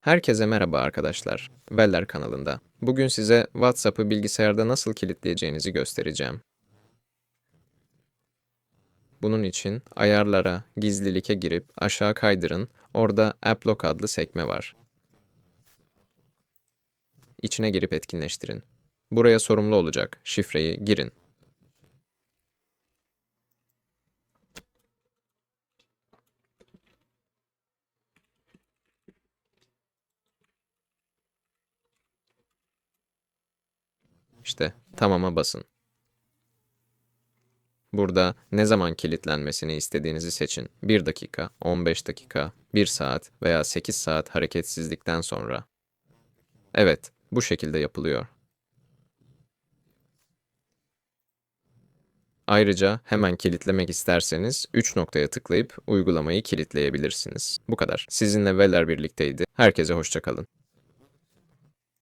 Herkese merhaba arkadaşlar. Veller kanalında. Bugün size WhatsApp'ı bilgisayarda nasıl kilitleyeceğinizi göstereceğim. Bunun için ayarlara, gizlilike girip aşağı kaydırın. Orada App Lock adlı sekme var. İçine girip etkinleştirin. Buraya sorumlu olacak şifreyi girin. İşte tamama basın. Burada ne zaman kilitlenmesini istediğinizi seçin. 1 dakika, 15 dakika, 1 saat veya 8 saat hareketsizlikten sonra. Evet, bu şekilde yapılıyor. Ayrıca hemen kilitlemek isterseniz 3 noktaya tıklayıp uygulamayı kilitleyebilirsiniz. Bu kadar. Sizinle Veler birlikteydi. Herkese hoşça kalın.